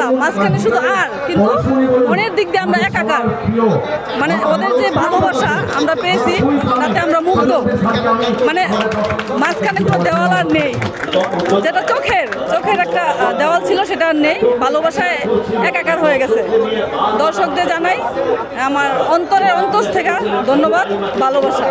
বাংলা মাঝখানে শুধু আর, কিন্তু মনের দিক দিয়ে আমরা একাকার। মানে ওদের যে ভালোবাসা আমরা পেয়েছি, তাতে আমরা মুগ্ধ। মানে মাঝখানে কোনো দেওয়াল আর নেই, যেটা চোখের চোখের একটা দেওয়াল ছিল সেটা আর নেই। ভালোবাসায় একাকার হয়ে গেছে। দর্শকদের জানাই, আমার অন্তরের অন্তস থেকে ধন্যবাদ, ভালোবাসা।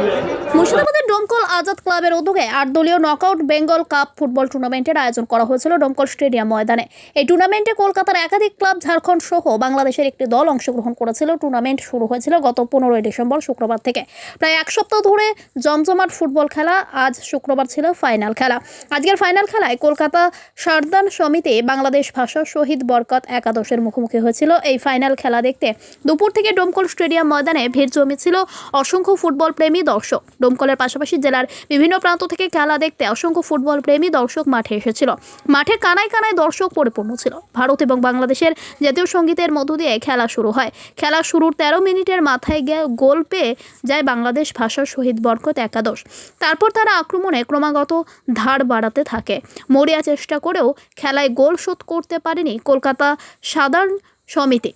মুর্শিদাবাদের ডোমকল আজাদ ক্লাবের উদ্যোগে আট দলীয় নকআউট বেঙ্গল কাপ ফুটবল টুর্নামেন্টের আয়োজন করা হয়েছিল ডোমকল স্টেডিয়াম ময়দানে। এই টুর্নামেন্টে কলকাতার একাধিক ক্লাব, ঝাড়খণ্ড সহ বাংলাদেশের একটি দল অংশগ্রহণ করেছিল। টুর্নামেন্ট শুরু হয়েছিল গত পনেরোই ডিসেম্বর শুক্রবার থেকে। প্রায় এক সপ্তাহ ধরে জমজমাট ফুটবল খেলা আজ শুক্রবার ছিল ফাইনাল খেলা। আজকের ফাইনাল খেলায় কলকাতা সারদান সমিতি বাংলাদেশ ভাষা শহীদ বরকত একাদশের মুখোমুখি হয়েছিল। এই ফাইনাল খেলা দেখতে দুপুর থেকে ডোমকল স্টেডিয়াম ময়দানে ভিড় জমেছিল অসংখ্য ফুটবল প্রেমী দর্শক। ডোমকলের পাশাপাশি জেলার বিভিন্ন প্রান্ত থেকে খেলা দেখতে অসংখ্য ফুটবল প্রেমী দর্শক মাঠে এসেছিল। মাঠে কানায় কানায় দর্শক পরিপূর্ণ ছিল। ভারত এবং বাংলাদেশের জাতীয় সঙ্গীতের মধ্য দিয়ে খেলা শুরু হয়। খেলা শুরুর তেরো মিনিটের মাথায় গিয়ে গোল পেয়ে যায় বাংলাদেশ ভাষা শহীদ বরকত একাদশ। তারপর তারা আক্রমণে ক্রমাগত ধার বাড়াতে থাকে। মরিয়া চেষ্টা করেও খেলায় গোল শোধ করতে পারেনি কলকাতা সাধারণ সমিতি।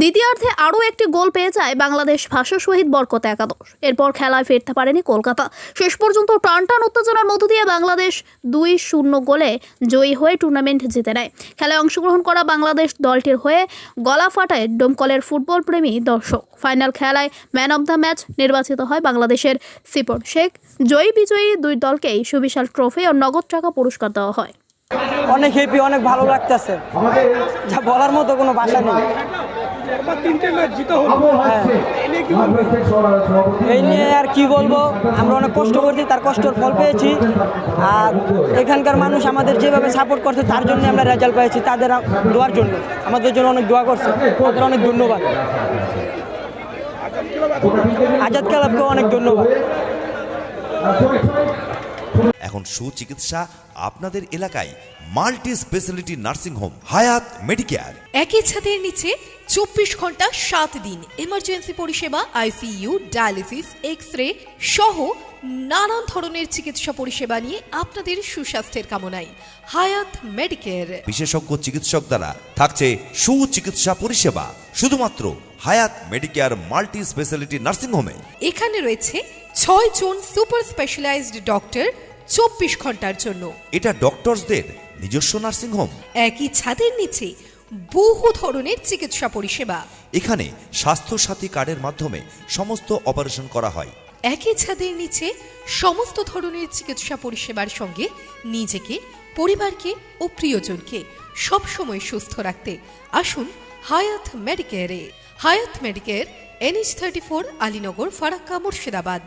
দ্বিতীয়ার্ধে আরও একটি গোল পেয়ে যায় বাংলাদেশ ভাষা শহীদ বরকত একাদশ। এরপর খেলায় ফিরতে পারেনি কলকাতা। শেষ পর্যন্ত টান টান উত্তেজনার মধ্য দিয়ে বাংলাদেশ দুই শূন্য গোলে জয়ী হয়ে টুর্নামেন্ট জিতে নেয়। খেলায় অংশগ্রহণ করা বাংলাদেশ দলটির হয়ে গলা ফাটায় ডোমকলের ফুটবল প্রেমী দর্শক। ফাইনাল খেলায় ম্যান অব দ্য ম্যাচ নির্বাচিত হয় বাংলাদেশের সিপন শেখ। জয়ী বিজয়ী দুই দলকেই সুবিশাল ট্রফি ও নগদ টাকা পুরস্কার দেওয়া হয়। অনেক হেপি অনেক ভালো লাগতেছে। যা বলার মতো কোনো ভাষা নেই। হ্যাঁ। এই নিয়ে আর কি বলব? আমরা অনেক কষ্ট করছি তার কষ্টের ফল পেয়েছি। আর এখানকার মানুষ আমাদের যেভাবে সাপোর্ট করছে তার জন্য আমরা রেজাল্ট পেয়েছি তাদের দোয়ার জন্য। আমাদের জন্য অনেক দোয়া করছে তাদের অনেক ধন্যবাদ। আজাদ ক্লাবকে অনেক ধন্যবাদ। এখন সুচিকিৎসা আপনাদের এলাকায় multi speciality nursing home Hayat Medicare. একই ছাদের নিচে চব্বিশ ঘণ্টা সাত দিন এমার্জেন্সি পরিষেবা আইসিইউ ডায়ালিসিস এক্স রে সহ নানান ধরনের চিকিৎসা পরিষেবা নিয়ে আপনাদের সুস্বাস্থ্যের কামনায় হায়াত মেডিকেয়ার। বিশেষজ্ঞ চিকিৎসক দ্বারা থাকছে সুচিকিৎসা পরিষেবা শুধুমাত্র হায়াত মেডিকেয়ার মাল্টি স্পেশালিটি নার্সিং হোমে। এখানে রয়েছে ছয় জন সুপার স্পেশালাইজড ডক্টর চব্বিশ ঘণ্টার জন্য। এটা ডক্টরসদের নিজস্ব নার্সিং হোম একই ছাদের নিচে বহু ধরনের চিকিৎসা পরিষেবা। এখানে স্বাস্থ্য সাথী কার্ডের মাধ্যমে সমস্ত অপারেশন করা হয়। একই ছাদের নিচে সমস্ত ধরনের চিকিৎসা পরিষেবার সঙ্গে নিজেকে পরিবারকে ও প্রিয়জনকে সবসময় সুস্থ রাখতে আসুন Hayat মেডিকেয়ারে। Hayat medicare NH thirty four Alinagar Farakka Murshidabad.